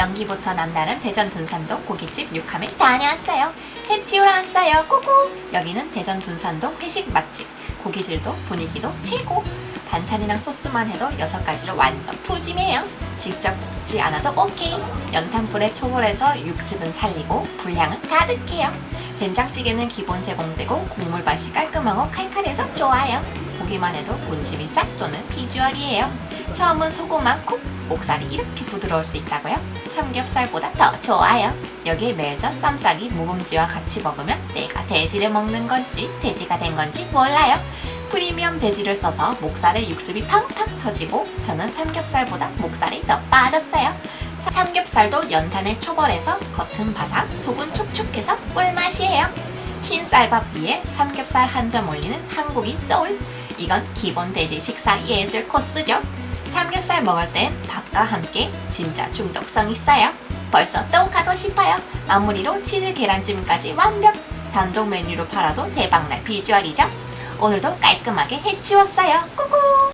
연기부터 남다른 대전 둔산동 고깃집 육함에 다녀왔어요. 해치우러 왔어요. 꾸꾸. 여기는 대전 둔산동 회식 맛집. 고기질도 분위기도 최고. 반찬이랑 소스만 해도 여섯 가지로 완전 푸짐해요. 직접 굽지 않아도 오케이. 연탄불에 초벌해서 육즙은 살리고 불향은 가득해요. 된장찌개는 기본 제공되고 국물 맛이 깔끔하고 칼칼해서 좋아요. 보기만 해도 군침이 싹 도는 비주얼이에요. 처음은 소고만 콕 목살이 이렇게 부드러울 수 있다고요? 삼겹살보다 더 좋아요. 여기에 멜젓, 쌈싸기, 묵은지와 같이 먹으면 내가 돼지를 먹는 건지 돼지가 된 건지 몰라요. 프리미엄 돼지를 써서 목살에 육즙이 팡팡 터지고 저는 삼겹살보다 목살이 더 빠졌어요. 삼겹살도 연탄에 초벌해서 겉은 바삭, 속은 촉촉해서 꿀맛이에요. 흰 쌀밥 위에 삼겹살 한 점 올리는 한국인 소울. 이건 기본 돼지 식사 예술 코스죠. 삼겹살 먹을 땐 밥과 함께 진짜 중독성 있어요. 벌써 또 가고 싶어요. 마무리로 치즈 계란찜까지 완벽. 단독 메뉴로 팔아도 대박날 비주얼이죠. 오늘도 깔끔하게 해치웠어요. 꾸꾸.